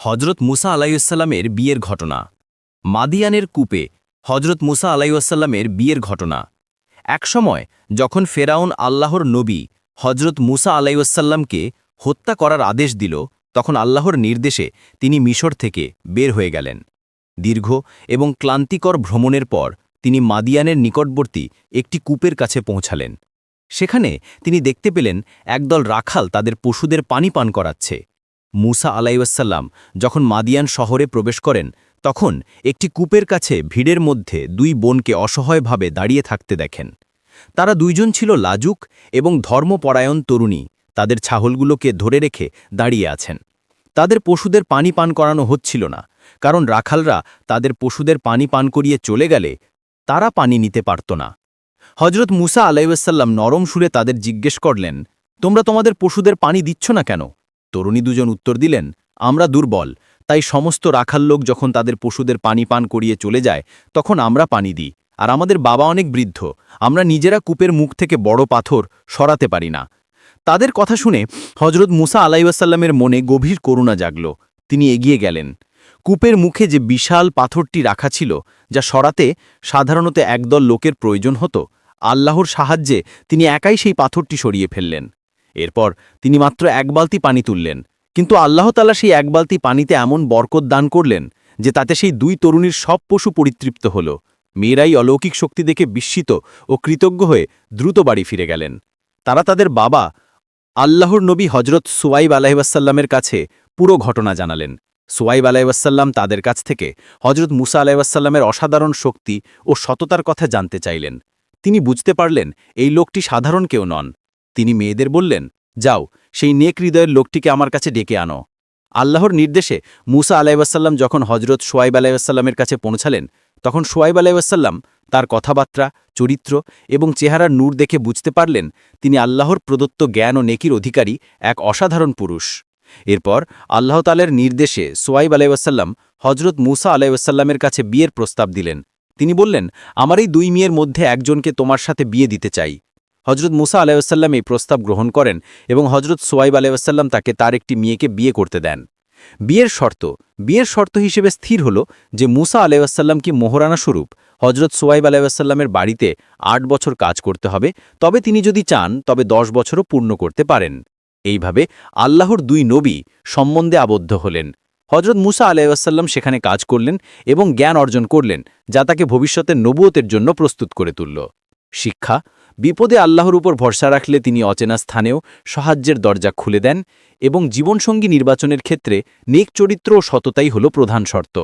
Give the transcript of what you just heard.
হজরত মুসা আলাইসাল্লামের বিয়ের ঘটনা। মাদিয়ানের কূপে হজরত মুসা আলাইসাল্লামের বিয়ের ঘটনা। একসময় যখন ফেরাউন আল্লাহর নবী হজরত মুসা আলাইসাল্লামকে হত্যা করার আদেশ দিল, তখন আল্লাহর নির্দেশে তিনি মিশর থেকে বের হয়ে গেলেন। দীর্ঘ এবং ক্লান্তিকর ভ্রমণের পর তিনি মাদিয়ানের নিকটবর্তী একটি কূপের কাছে পৌঁছালেন। সেখানে তিনি দেখতে পেলেন একদল রাখাল তাদের পশুদের পানি পান করাচ্ছে। মুসা আলাইসাল্লাম যখন মাদিয়ান শহরে প্রবেশ করেন, তখন একটি কূপের কাছে ভিড়ের মধ্যে দুই বোনকে অসহায়ভাবে দাঁড়িয়ে থাকতে দেখেন। তারা দুইজন ছিল লাজুক এবং ধর্মপরায়ণ তরুণী। তাদের ছাহলগুলোকে ধরে রেখে দাঁড়িয়ে আছেন। তাদের পশুদের পানি পান করানো হচ্ছিল না, কারণ রাখালরা তাদের পশুদের পানি পান করিয়ে চলে গেলে তারা পানি নিতে পারত না। হজরত মুসা আলাইসাল্লাম নরম সুরে তাদের জিজ্ঞেস করলেন, তোমরা তোমাদের পশুদের পানি দিচ্ছ না কেন? তরুণী দুজন উত্তর দিলেন, আমরা দুর্বল। তাই সমস্ত রাখাল লোক যখন তাদের পশুদের পানি পান করিয়ে চলে যায়, তখন আমরা পানি দিই। আর আমাদের বাবা অনেক বৃদ্ধ। আমরা নিজেরা কূপের মুখ থেকে বড় পাথর সরাতে পারি না। তাদের কথা শুনে হজরত মুসা আলাইসাল্লামের মনে গভীর করুণা জাগল। তিনি এগিয়ে গেলেন। কূপের মুখে যে বিশাল পাথরটি রাখা ছিল, যা সরাতে সাধারণত একদল লোকের প্রয়োজন হতো, আল্লাহর সাহায্যে তিনি একাই সেই পাথরটি সরিয়ে ফেললেন। এরপর তিনি মাত্র এক বালতি পানি তুললেন। কিন্তু আল্লাহতালা সেই এক বালতি পানিতে এমন বরকত দান করলেন যে তাতে সেই দুই তরুণীর সব পশু পরিতৃপ্ত হল। মেয়েরাই অলৌকিক শক্তি দেখে বিস্মিত ও কৃতজ্ঞ হয়ে দ্রুত বাড়ি ফিরে গেলেন। তারা তাদের বাবা, আল্লাহর নবী হজরত সুয়াইব আলাহিবাসাল্লামের কাছে পুরো ঘটনা জানালেন। সুয়াইব আলাইসাল্লাম তাদের কাছ থেকে হজরত মুসা আলাইসাল্লামের অসাধারণ শক্তি ও সততার কথা জানতে চাইলেন। তিনি বুঝতে পারলেন, এই লোকটি সাধারণ কেউ নন। তিনি মেয়েদের বললেন, যাও, সেই নেক হৃদয়ের লোকটিকে আমার কাছে ডেকে আনো। আল্লাহর নির্দেশে মুসা আলাইসাল্লাম যখন হজরত সোয়াইব আলাইসাল্লামের কাছে পৌঁছালেন, তখন সোয়াইব আলাইসাল্লাম তার কথাবার্তা, চরিত্র এবং চেহারার নূর দেখে বুঝতে পারলেন তিনি আল্লাহর প্রদত্ত জ্ঞান ও নেকির অধিকারী এক অসাধারণ পুরুষ। এরপর আল্লাহ তালের নির্দেশে সোয়াইব আলাইসাল্লাম হজরত মুসা আলাইসাল্লামের কাছে বিয়ের প্রস্তাব দিলেন। তিনি বললেন, আমার এই দুই মেয়ের মধ্যে একজনকে তোমার সাথে বিয়ে দিতে চাই। হজরত মুসা আলাইসাল্লাম এই প্রস্তাব গ্রহণ করেন এবং হজরত সোয়াইব আলাইসাল্লাম তাকে তার একটি মেয়েকে বিয়ে করতে দেন। বিয়ের শর্ত বিয়ের শর্ত হিসেবে স্থির হল যে মুসা আলাইসাল্লাম কি মোহরানা স্বরূপ হজরত সোয়াইব আলাইসাল্লামের বাড়িতে আট বছর কাজ করতে হবে, তবে তিনি যদি চান, তবে দশ বছরও পূর্ণ করতে পারেন। এইভাবে আল্লাহর দুই নবী সম্বন্ধে আবদ্ধ হলেন। হজরত মুসা আলাইসাল্লাম সেখানে কাজ করলেন এবং জ্ঞান অর্জন করলেন, যা তাকে ভবিষ্যতের নবুয়তের জন্য প্রস্তুত করে তুলল। শিক্ষা, বিপদে আল্লাহর উপর ভরসা রাখলে তিনি অচেনা স্থানেও সাহায্যের দরজা খুলে দেন এবং জীবনসঙ্গী নির্বাচনের ক্ষেত্রে নেক চরিত্র ও সততাই হল প্রধান শর্ত।